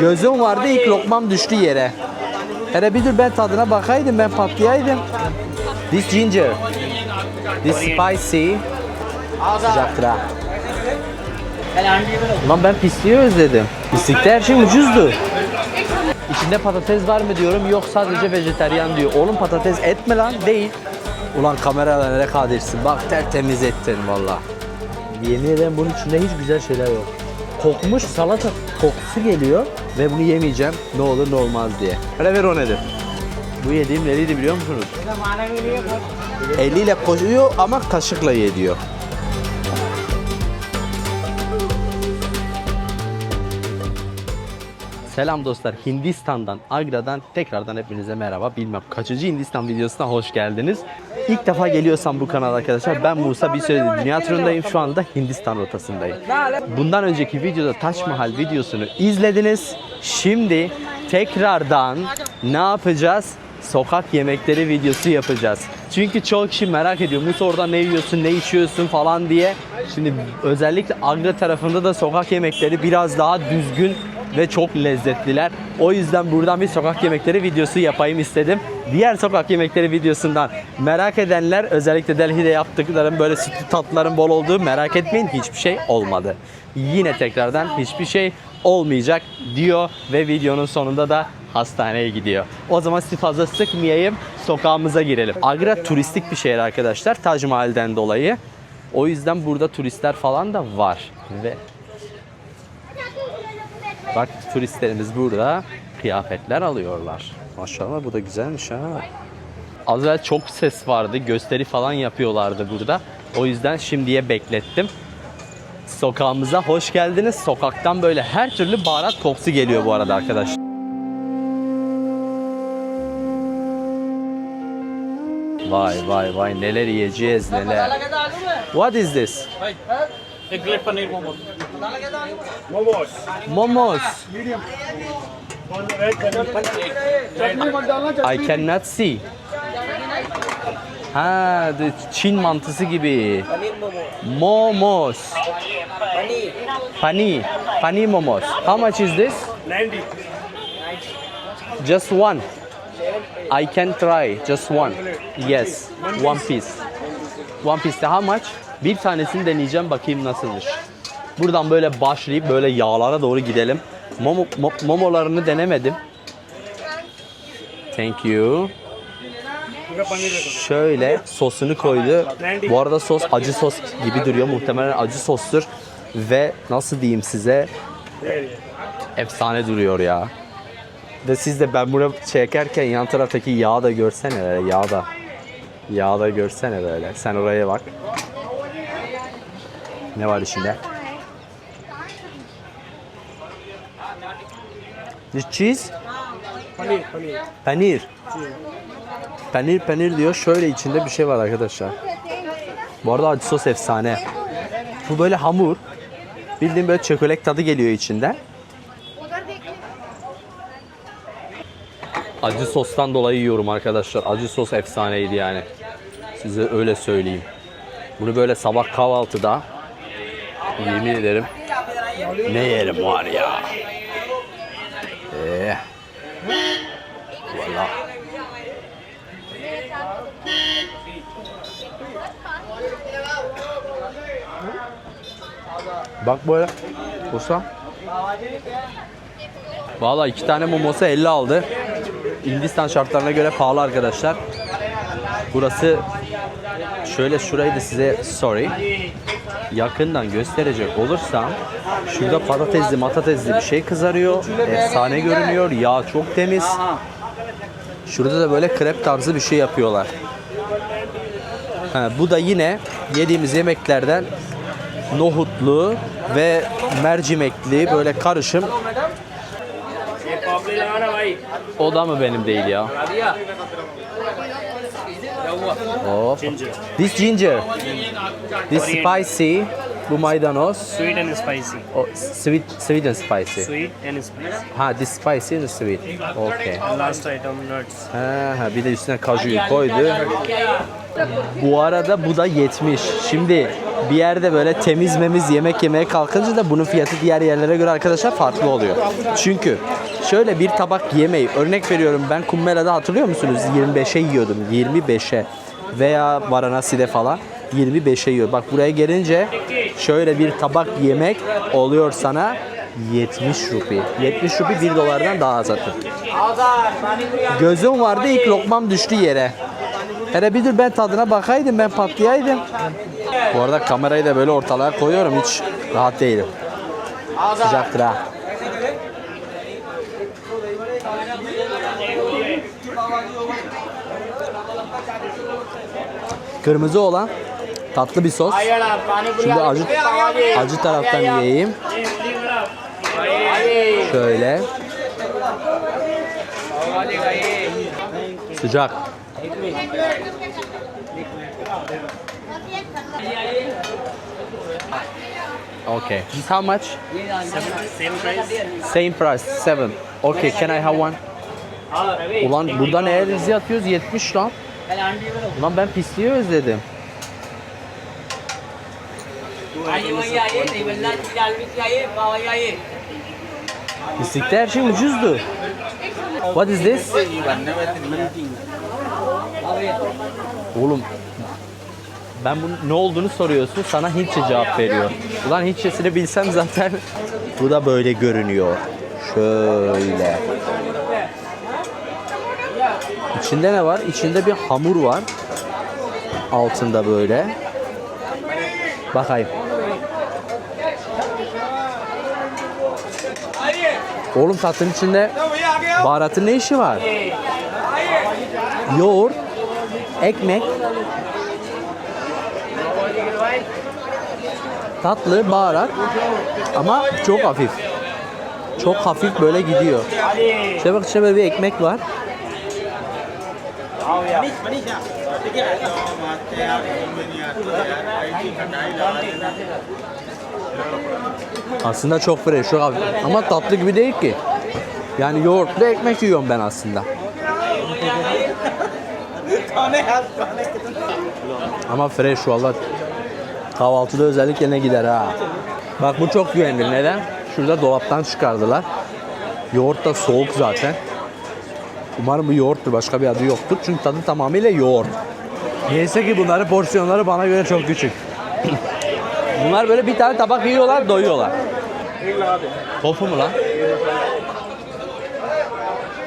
Gözüm vardı ilk lokmam düştü yere. Hele bir dur ben tadına bakaydım ben patlayaydım. This ginger. This spicy. Sıcaktır ha. Lan ben pisliği özledim. Pislikte her şey ucuzdu. İçinde patates var mı diyorum. Yok sadece vejeteryan diyor. Oğlum patates et mi lan? Değil. Ulan kameralar ne kadirsin. Bak tertemiz ettin valla. Yemin ederim bunun içinde hiç güzel şeyler yok. Kokmuş salata kokusu geliyor ve bunu yemeyeceğim ne olur ne olmaz diye. Hele ver o nedir? Bu yediğim neliydi biliyor musunuz? Eliyle koyuyor ama kaşıkla ye Selam dostlar. Hindistan'dan, Agra'dan tekrardan hepinize merhaba. Bilmem kaçıncı Hindistan videosuna hoş geldiniz. İlk defa geliyorsam bu kanala arkadaşlar ben Musa bir süredir dünya turundayım. Şu anda Hindistan rotasındayım. Bundan önceki videoda Taş Mahal videosunu izlediniz. Şimdi tekrardan ne yapacağız? Sokak yemekleri videosu yapacağız. Çünkü çok kişi merak ediyor. Musa orada ne yiyorsun, ne içiyorsun falan diye. Şimdi özellikle Agra tarafında da sokak yemekleri biraz daha düzgün ve çok lezzetliler. O yüzden buradan bir sokak yemekleri videosu yapayım istedim. Diğer sokak yemekleri videosundan merak edenler özellikle Delhi'de yaptıklarım böyle sütlü tatlıların bol olduğu merak etmeyin hiçbir şey olmadı. Yine tekrardan hiçbir şey olmayacak diyor ve videonun sonunda da hastaneye gidiyor. O zaman sizi fazla sıkmayayım sokağımıza girelim. Agra turistik bir şehir arkadaşlar Taj Mahal'den dolayı. O yüzden burada turistler falan da var ve Bak turistlerimiz burada kıyafetler alıyorlar. Maşallah bu da güzelmiş ha. Az evvel çok ses vardı. Gösteri falan yapıyorlardı burada. O yüzden şimdiye beklettim. Sokağımıza hoş geldiniz. Sokaktan böyle her türlü baharat kokusu geliyor bu arada arkadaşlar. Vay vay vay neler yiyeceğiz neler. What is this? Ekmek paneer momos. Momos Momos. Momos I cannot see. Ha, the Çin mantısı gibi. Momos. Pani. Pani momos. How much is this? 90 Just one. I can try. Just one. Yes. One piece. One piece. How much? Bir tanesini deneyeceğim bakayım nasılmış. Buradan böyle başlayıp böyle yağlara doğru gidelim. Momo, mo, momolarını denemedim. Thank you. Şöyle sosunu koydu. Bu arada sos acı sos gibi duruyor. Muhtemelen acı sostur. Ve nasıl diyeyim size efsane duruyor ya. Ve siz de ben bunu çekerken yan taraftaki yağı da görsene böyle yağı da. Yağı da görsene böyle. Sen oraya bak. Ne var içinde? The cheese? Paneer, paneer. Paneer. Paneer, paneer diyor. Şöyle içinde bir şey var arkadaşlar. Bu arada acı sos efsane. Bu böyle hamur. Bildiğim böyle çökelek tadı geliyor içinde. Acı sostan dolayı yiyorum arkadaşlar. Acı sos efsaneydi yani. Size öyle söyleyeyim. Bunu böyle sabah kahvaltıda yemin ederim ne yerim var ya. Bak böyle. Usta. Valla iki tane momosa 50 aldı. Hindistan şartlarına göre pahalı arkadaşlar. Burası şöyle şurayı da size sorry. Yakından gösterecek olursam şurada patatesli matatesli bir şey kızarıyor. Efsane görünüyor. Yağ çok temiz. Şurada da böyle krep tarzı bir şey yapıyorlar. Ha, bu da yine yediğimiz yemeklerden nohutlu ve mercimekli böyle karışım. O da mı benim değil ya? Hop. This ginger. This spicy. Bu maydanoz. Sweet and spicy. Oh, sweet, sweet and spicy. Sweet and spicy. Ha, this spicy and sweet. Okay. Last item nuts. Ha, ha, bir de üstüne kajuyu koydu. Bu arada bu da 70. Şimdi bir yerde böyle temiz memiz yemek yemeye kalkınca da bunun fiyatı diğer yerlere göre arkadaşlar farklı oluyor. Çünkü şöyle bir tabak yemeği örnek veriyorum ben Kummela'da hatırlıyor musunuz 25'e yiyordum 25'e veya Varanasi'de falan 25'e yiyor. Bak buraya gelince şöyle bir tabak yemek oluyor sana 70 rupi. 70 rupi 1 dolardan daha az atın. Gözüm vardı ilk lokmam düştü yere. Hele bir dur ben tadına bakaydım ben patlayaydım. Bu arada kamerayı da böyle ortalığa koyuyorum hiç rahat değilim. Sıcaktır ha. Kırmızı olan tatlı bir sos. Şimdi acı, acı taraftan yiyeyim. Şöyle. Sıcak. Okay. How much? Same price. Same price. Seven. Okay. Can I have one? Ulan buradan eğer izi atıyoruz 70 lan. Ulan ben pisliği özledim. Pislikte her şey ucuzdu. What is this? Oğlum ben bunun ne olduğunu soruyorsun sana Hintçe cevap veriyor. Ulan Hintçesini bilsem zaten bu da böyle görünüyor. Şöyle. İçinde ne var? İçinde bir hamur var. Altında böyle. Bakayım. Oğlum tatlının içinde baharatın ne işi var? Yoğurt, ekmek, tatlı, baharat ama çok hafif. Çok hafif böyle gidiyor. İşte bak içinde böyle bir ekmek var. Aslında çok fresh, çok hafif. Ama tatlı gibi değil ki. Yani yoğurtlu ekmek yiyorum ben aslında. Ama fresh valla. Kahvaltıda özellikle ne gider ha. Bak bu çok güvenilir. Neden? Şurada dolaptan çıkardılar. Yoğurt da soğuk zaten. Umarım bu yoğurttur. Başka bir adı yoktur. Çünkü tadı tamamıyla yoğurt. Neyse ki bunların porsiyonları bana göre çok küçük. Bunlar böyle bir tane tabak yiyorlar, doyuyorlar. Tofu mu lan?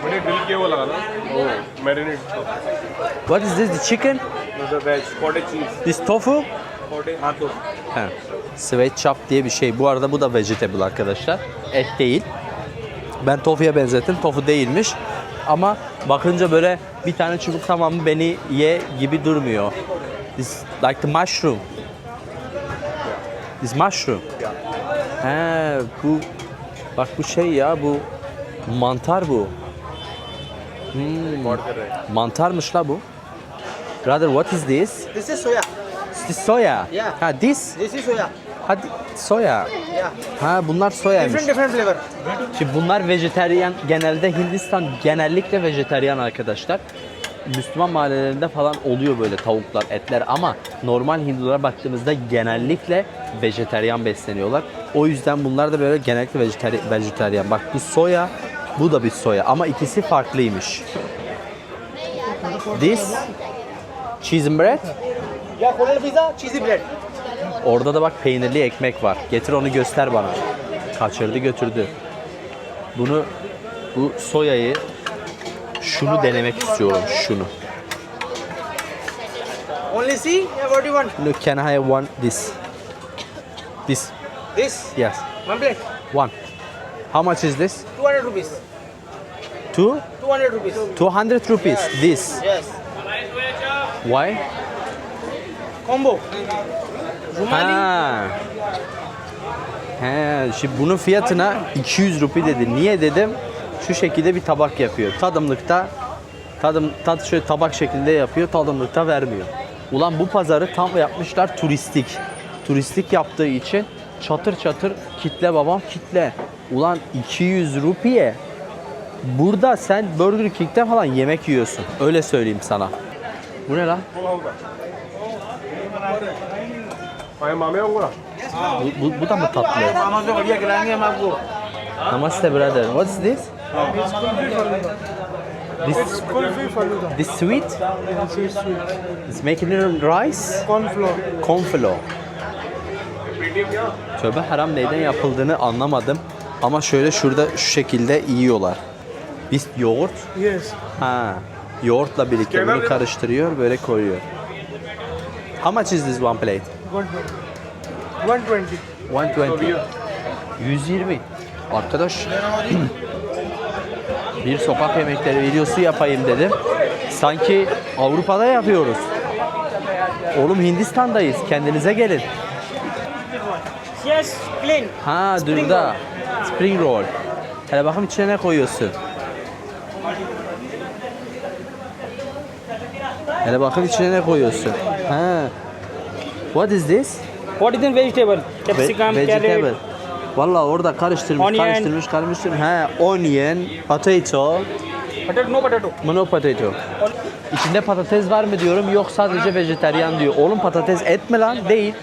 मैंने ग्रिल किया हुआ लगा ना Marinated tofu. What is this? The chicken? No, the veg. Cottage cheese. This tofu? Cottage ha, tofu. He. Sweet chop diye bir şey. Bu arada bu da vegetable arkadaşlar. Et değil. Ben tofuya benzettim. Tofu değilmiş. Ama bakınca böyle bir tane çubuk tamamı beni ye gibi durmuyor. This like the mushroom. This mushroom. He bu bak bu şey ya bu mantar bu. Hmm, record कर रहे हैं mantarmış la bu. Brother what is this? This is soya. This soya. Yeah. Ha this? This is soya. Hadi soya. Yeah. Ha bunlar soyaymış. Different different flavor. Şimdi bunlar vejeteryan. Genelde Hindistan genellikle vejeteryan arkadaşlar. Müslüman mahallelerinde falan oluyor böyle tavuklar, etler ama normal Hindulara baktığımızda genellikle vejeteryan besleniyorlar. O yüzden bunlar da böyle genellikle vejeteri- vejeteryan. Bak bu soya, bu da bir soya ama ikisi farklıymış. This cheese and bread. Yeah, Kolal pizza, cheesy bread. Orada da bak peynirli ekmek var. Getir onu göster bana. Kaçırdı götürdü. Bunu bu soyayı şunu denemek istiyorum şunu. Only see? What do you want? Look, can I have one this? This. This? Yes. One plate. One. How much is this? 200 rupees. Two? 200 rupees. 200 rupees. This. Yes. Why? Combo. Rumali. Ha. He, şimdi bunun fiyatına 200 rupi dedi. Niye dedim? Şu şekilde bir tabak yapıyor. Tadımlıkta tadım tat şöyle tabak şeklinde yapıyor. Tadımlıkta vermiyor. Ulan bu pazarı tam yapmışlar turistik. turistlik yaptığı için çatır çatır kitle babam kitle. Ulan 200 rupiye burada sen Burger King'de falan yemek yiyorsun. Öyle söyleyeyim sana. Bu ne lan? Bu, bu, bu da mı tatlı? Namaste brother. What's this? This, this sweet? It's making it rice? Cornflour. Cornflour. Tövbe haram neyden yapıldığını anlamadım. Ama şöyle şurada şu şekilde yiyorlar. Biz yoğurt. Yes Ha. Yoğurtla birlikte bunu karıştırıyor, böyle koyuyor. How much is this one plate? 120 120. 120. Arkadaş bir sokak yemekleri videosu yapayım dedim. Sanki Avrupa'da yapıyoruz. Oğlum Hindistan'dayız. Kendinize gelin. Yes, clean. Ha dur da. Spring roll. Hele bakayım içine ne koyuyorsun? Hele bakayım içine ne koyuyorsun? Ha. What is this? What is the vegetable? Ve- Capsicum, vegetable. carrot. Valla orada karıştırmış, Onion. karıştırmış, karıştırmış. He, onion, potato, Potato, no potato. mono potato. İçinde patates var mı diyorum, yok sadece vejetaryen diyor. Oğlum patates et mi lan? Değil.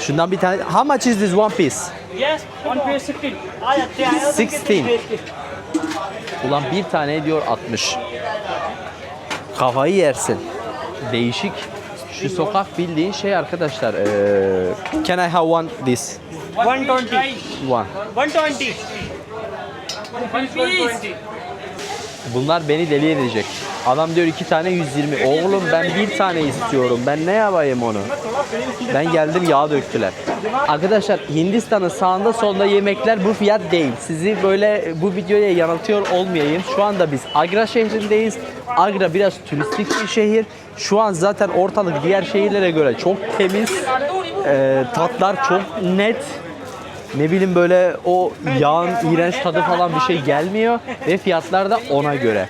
Şundan bir tane. How much is this one piece? Yes, one piece 16. 16. Ulan bir tane diyor 60. Kafayı yersin. Değişik. Şu sokak bildiğin şey arkadaşlar. Eee can I have one this? 120. One. 120. One piece. Bunlar beni deli edecek. Adam diyor iki tane 120. Oğlum ben bir tane istiyorum. Ben ne yapayım onu? Ben geldim yağ döktüler. Arkadaşlar Hindistan'ın sağında solda yemekler bu fiyat değil. Sizi böyle bu videoya yanıltıyor olmayayım. Şu anda biz Agra şehrindeyiz. Agra biraz turistik bir şehir. Şu an zaten ortalık diğer şehirlere göre çok temiz. Ee, tatlar çok net ne bileyim böyle o yağın iğrenç tadı falan bir şey gelmiyor ve fiyatlar da ona göre.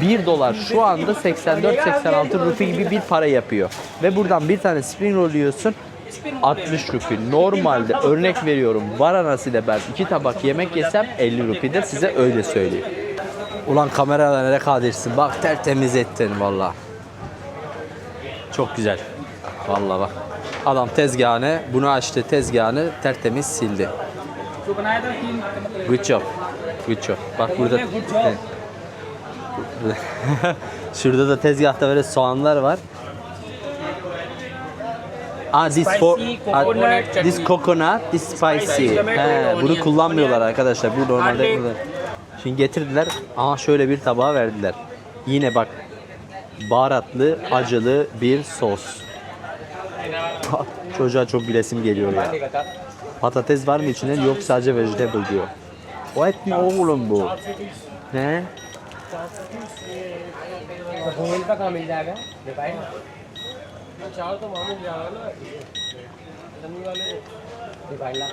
1 dolar şu anda 84-86 rupi gibi bir para yapıyor. Ve buradan bir tane spring roll yiyorsun 60 rupi. Normalde örnek veriyorum Varanasi'de ben iki tabak yemek yesem 50 rupidir size öyle söyleyeyim. Ulan kamerada ne kadirsin bak tertemiz ettin valla. Çok güzel. Valla bak. Adam tezgahını, bunu açtı tezgahını tertemiz sildi. Good job. Good job. Bak burada. Evet. Şurada da tezgahta böyle soğanlar var. Ah, this for ah, coconut this coconut, this spicy. He, bunu kullanmıyorlar arkadaşlar. Bu normalde burada. Şimdi getirdiler. Aha şöyle bir tabağa verdiler. Yine bak baharatlı, acılı bir sos. Çocuğa çok bilesim geliyor ya. Patates var mı içinde? Yok sadece vegetable diyor. O et mi oğlum bu? Ne? घूमन का कहाँ मिल जाएगा डिवाइड चाहो तो वहाँ मिल जाएगा ना जमीन वाले डिवाइड ला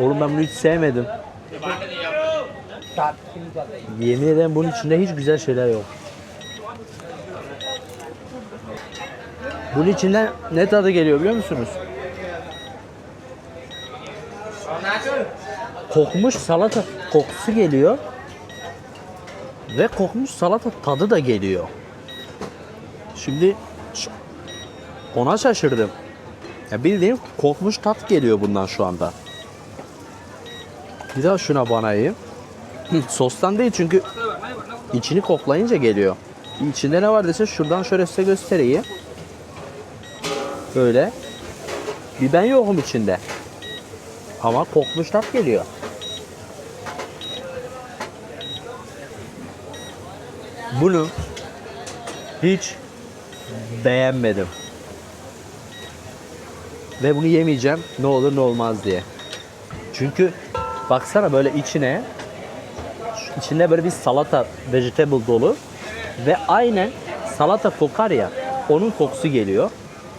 Oğlum ben bunu hiç sevmedim. सात किलो जाता है Yemin ederim bunun içinde hiç güzel şeyler yok. Bunun içinden ne tadı geliyor biliyor musunuz? Kokmuş salata kokusu geliyor. Ve kokmuş salata tadı da geliyor. Şimdi ona şaşırdım. Ya bildiğin kokmuş tat geliyor bundan şu anda. Bir daha şuna banayım. Hı, Sostan değil çünkü içini koklayınca geliyor. İçinde ne var dese şuradan şöyle size göstereyim. Böyle. Bir ben yokum içinde. Ama kokmuş tat geliyor. Bunu hiç beğenmedim. Ve bunu yemeyeceğim ne olur ne olmaz diye. Çünkü baksana böyle içine içinde böyle bir salata vegetable dolu ve aynen salata kokar ya onun kokusu geliyor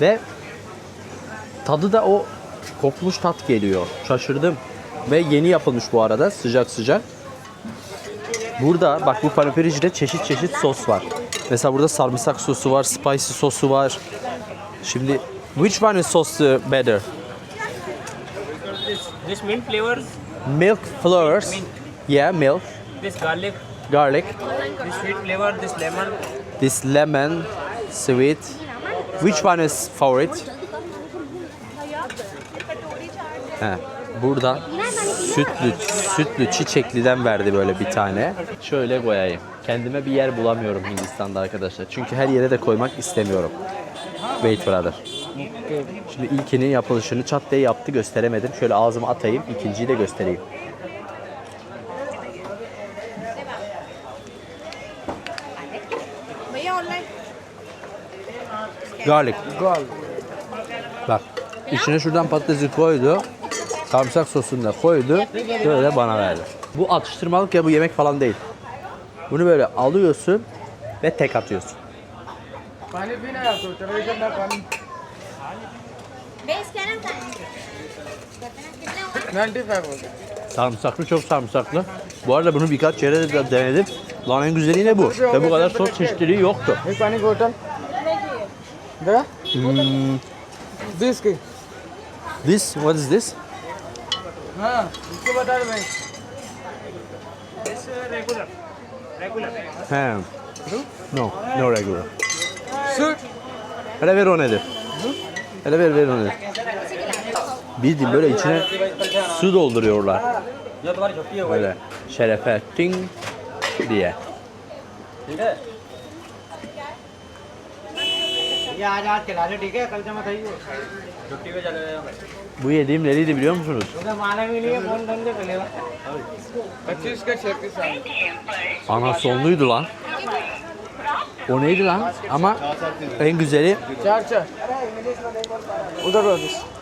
ve tadı da o kokmuş tat geliyor. Şaşırdım. Ve yeni yapılmış bu arada sıcak sıcak. Burada bak bu panipiricide çeşit çeşit sos var. Mesela burada sarımsak sosu var, spicy sosu var. Şimdi which one is sauce better? This this mint flavors, Milk flavors. Yeah, milk, this garlic, garlic, this sweet flavor, this lemon. this lemon, sweet. Which one is favorite? He, burada Sütlü, sütlü çiçekliden verdi böyle bir tane. Şöyle koyayım. Kendime bir yer bulamıyorum Hindistan'da arkadaşlar. Çünkü her yere de koymak istemiyorum. Wait brother. Şimdi ilkinin yapılışını çat diye yaptı gösteremedim. Şöyle ağzıma atayım. ikinciyi de göstereyim. Garlic. Garlic. Bak. içine şuradan patatesi koydu sarımsak sosunu koydu. Böyle bana verdi. Bu atıştırmalık ya bu yemek falan değil. Bunu böyle alıyorsun ve tek atıyorsun. Sarımsaklı çok sarımsaklı. Bu arada bunu birkaç yere de denedim. Lan en güzeli ne bu? Ve bu kadar sos çeşitliliği yoktu. Hmm. This, what is this? हाँ इसको बता दे भाई This uh, regular. Regular. He. No, no regular. Suit Hele ver o nedir? Hele ver ver o nedir? Bildiğin böyle içine su dolduruyorlar. जो तुम्हारी छुट्टी है Böyle şerefe ting diye. ठीक है ये आज आज खिला ले ठीक है कल से मत आइए छुट्टी पे चले गए bu yediğim nereydi biliyor musunuz? Anasonluydu lan. O neydi lan? Ama en güzeli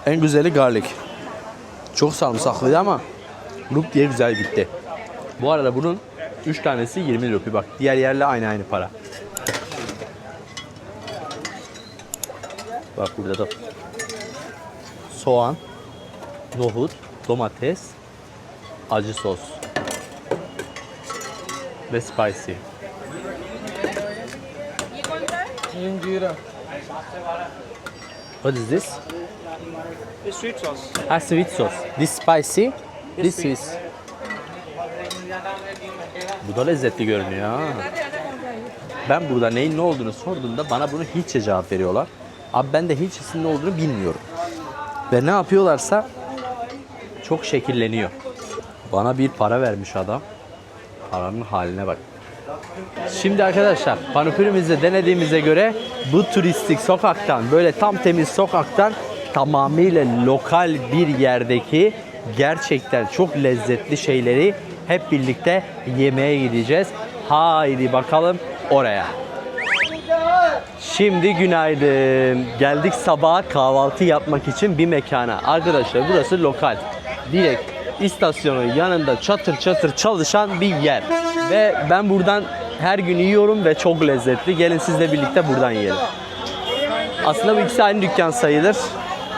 en güzeli garlic. Çok sarımsaklıydı ama lup diye güzel gitti. Bu arada bunun 3 tanesi 20 rupi bak. Diğer yerle aynı aynı para. Bak burada da soğan, nohut, domates, acı sos ve spicy. What is this? It's sweet sauce. Ah, sweet sauce. This spicy, this is. Bu da lezzetli görünüyor ha. Ben burada neyin ne olduğunu sorduğumda bana bunu hiçe cevap veriyorlar. Abi ben de hiçesinin ne olduğunu bilmiyorum. Ve ne yapıyorlarsa çok şekilleniyor. Bana bir para vermiş adam. Paranın haline bak. Şimdi arkadaşlar panopirimizde denediğimize göre bu turistik sokaktan böyle tam temiz sokaktan tamamıyla lokal bir yerdeki gerçekten çok lezzetli şeyleri hep birlikte yemeye gideceğiz. Haydi bakalım oraya. Şimdi günaydın. Geldik sabaha kahvaltı yapmak için bir mekana. Arkadaşlar burası lokal. Direkt istasyonun yanında çatır çatır çalışan bir yer. Ve ben buradan her gün yiyorum ve çok lezzetli. Gelin sizle birlikte buradan yiyelim. Aslında bu ikisi aynı dükkan sayılır.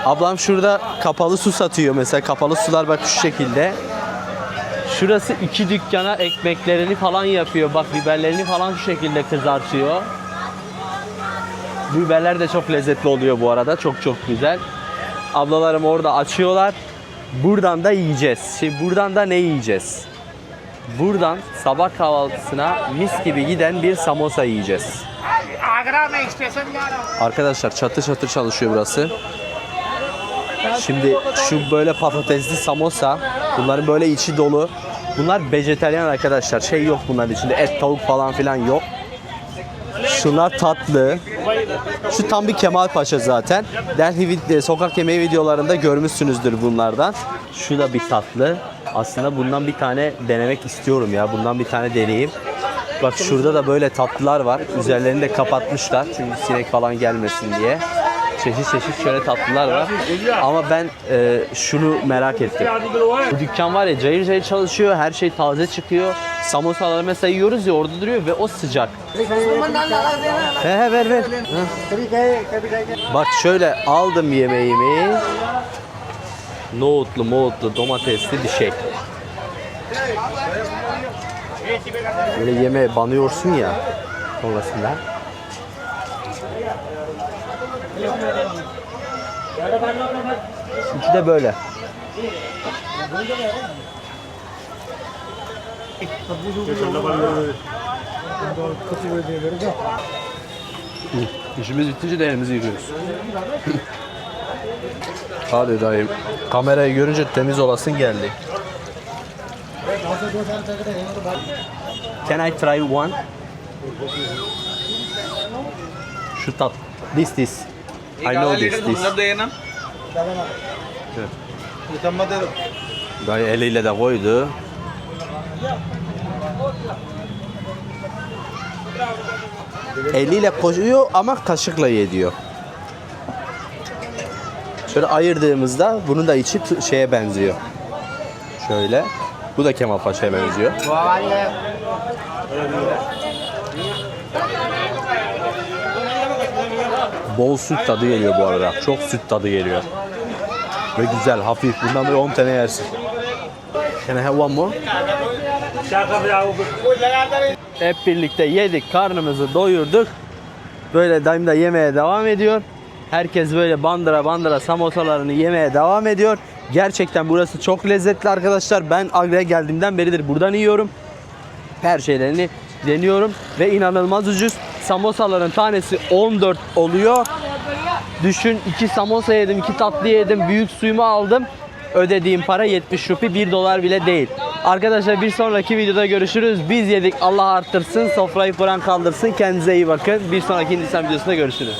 Ablam şurada kapalı su satıyor mesela. Kapalı sular bak şu şekilde. Şurası iki dükkana ekmeklerini falan yapıyor. Bak biberlerini falan şu şekilde kızartıyor. Biberler de çok lezzetli oluyor bu arada. Çok çok güzel. Ablalarım orada açıyorlar. Buradan da yiyeceğiz. Şimdi buradan da ne yiyeceğiz? Buradan sabah kahvaltısına mis gibi giden bir samosa yiyeceğiz. Arkadaşlar çatır çatır çalışıyor burası. Şimdi şu böyle patatesli samosa. Bunların böyle içi dolu. Bunlar vejetaryen arkadaşlar. Şey yok bunların içinde. Et, tavuk falan filan yok. Şunlar tatlı. Şu tam bir Kemal Paşa zaten. Delhi vid- sokak yemeği videolarında görmüşsünüzdür bunlardan. Şu da bir tatlı. Aslında bundan bir tane denemek istiyorum ya. Bundan bir tane deneyeyim. Bak şurada da böyle tatlılar var. Üzerlerini de kapatmışlar. Çünkü sinek falan gelmesin diye. Çeşit çeşit şöyle tatlılar var. Ama ben e, şunu merak ettim. Bu dükkan var ya cayır cayır çalışıyor. Her şey taze çıkıyor. Samosaları mesela yiyoruz ya orada duruyor ve o sıcak. He he ver ver. Bak şöyle aldım yemeğimi. Nohutlu, moğutlu, domatesli bir şey. Böyle yemeğe banıyorsun ya sonrasında. İki de böyle. İşimiz bitince de elimizi yıkıyoruz. Hadi dayım. Kamerayı görünce temiz olasın geldi. Can I try one? Şu tat. This this. I know this this. Evet. Dayı eliyle de koydu. Eliyle koyuyor ama kaşıkla yediyor. Şöyle ayırdığımızda bunun da içi şeye benziyor. Şöyle. Bu da Kemal Paşa'ya benziyor. Bol süt tadı geliyor bu arada. Çok süt tadı geliyor. Ve güzel, hafif. Bundan böyle 10 tane yersin. Can I have one more? Hep birlikte yedik, karnımızı doyurduk. Böyle dayım da yemeye devam ediyor. Herkes böyle bandıra bandıra samosalarını yemeye devam ediyor. Gerçekten burası çok lezzetli arkadaşlar. Ben Agra'ya geldiğimden beridir buradan yiyorum. Her şeylerini deniyorum ve inanılmaz ucuz. Samosaların tanesi 14 oluyor. Düşün 2 samosa yedim, 2 tatlı yedim, büyük suyumu aldım. Ödediğim para 70 rupi 1 dolar bile değil. Arkadaşlar bir sonraki videoda görüşürüz. Biz yedik Allah arttırsın. Sofrayı kuran kaldırsın. Kendinize iyi bakın. Bir sonraki Hindistan videosunda görüşürüz.